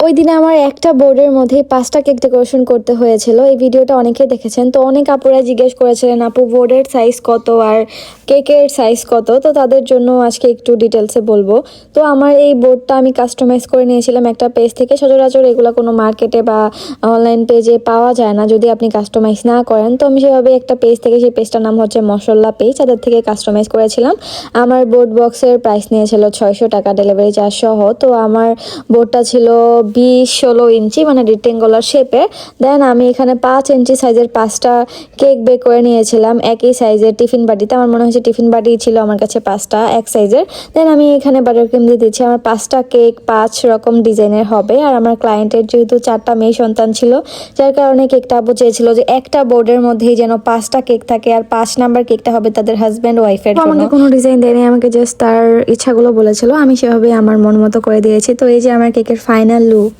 ওই দিনে আমার একটা বোর্ডের মধ্যে পাঁচটা কেক ডেকোরেশন করতে হয়েছিল। এই ভিডিওটা অনেকে দেখেছেন। তো অনেক আপুরা জিজ্ঞেস করেছিলেন, আপু, বোর্ডের সাইজ কত আর কেকের সাইজ কত? তো তাদের জন্য আজকে একটু ডিটেলসে বলব। তো আমার এই বোর্ডটা আমি কাস্টমাইজ করে নিয়েছিলাম একটা পেজ থেকে। সচরাচর এগুলো কোনো মার্কেটে বা অনলাইন পেজে পাওয়া যায় না যদি আপনি কাস্টমাইজ না করেন। তো আমি সেভাবে একটা পেজ থেকে, সেই পেজটার নাম হচ্ছে মশলা পেজ তাদের থেকে কাস্টমাইজ করেছিলাম। আমার বোর্ড বক্সের প্রাইস নিয়েছিল ছয়শো টাকা ডেলিভারি চার্জ সহ। তো আমার বোর্ডটা ছিল বিশ ষোলো ইঞ্চি মানে রেক্টেঙ্গুলার শেপের দেন আমি এখানে পাঁচ ইঞ্চি সাইজের পাঁচটা কেক বেক করে নিয়েছিলাম একই সাইজের টিফিন বাটিতে। আমার মনে হচ্ছে টিফিন বাটি ছিল আমার কাছে পাঁচটা এক সাইজের দেন আমি এখানে বাটার ক্রিম দিয়ে দিচ্ছি। আমার পাঁচটা কেক পাঁচ রকম ডিজাইনের হবে। আর আমার ক্লায়েন্টের যেহেতু চারটা মেয়ে সন্তান ছিল যার কারণে কেকটা আপু চেয়েছিল যে একটা বোর্ডের মধ্যেই যেন পাঁচটা কেক থাকে আর পাঁচ নাম্বার কেকটা হবে তাদের হাজব্যান্ড ওয়াইফের আমাকে কোনো ডিজাইন দেয়নি আমাকে জাস্ট তার ইচ্ছাগুলো বলেছিল। আমি সেভাবে আমার মন মতো করে দিয়েছি। তো এই যে আমার কেকের ফাইনাল লুক হোক